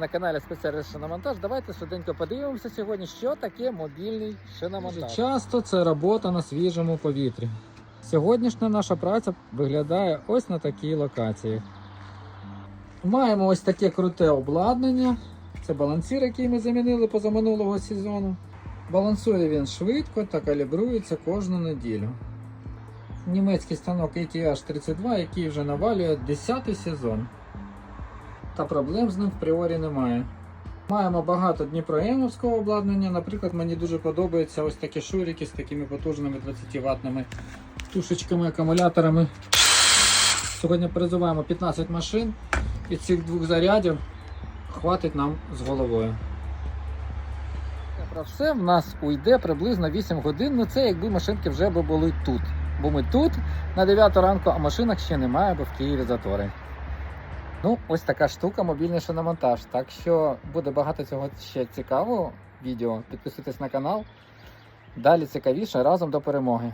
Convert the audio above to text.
На каналі спеціаліст шиномонтаж. Давайте швиденько подивимося сьогодні, що таке мобільний шиномонтаж. Часто це робота на свіжому повітрі. Сьогоднішня наша праця виглядає ось на такій локації. Маємо ось таке круте обладнання. Це балансір, який ми замінили позаминулого сезону. Балансує він швидко та калібрується кожну неділю. Німецький станок ATH 32, який вже навалює 10 сезон. Та проблем з ним в пріорі немає. Маємо багато дніпроємовського обладнання. Наприклад, мені дуже подобаються ось такі шурики з такими потужними 20 ватними тушечками, акумуляторами. Сьогодні призиваємо 15 машин і цих двох зарядів хватить нам з головою. Про все в нас уйде приблизно 8 годин. Ну це якби машинки вже би були тут. Бо ми тут на 9 ранку, а машинок ще немає, бо в Києві затори. Ну, ось така штука, мобільний шиномонтаж. Так що буде багато цього ще цікавого відео. Підписуйтесь на канал. Далі цікавіше разом до перемоги.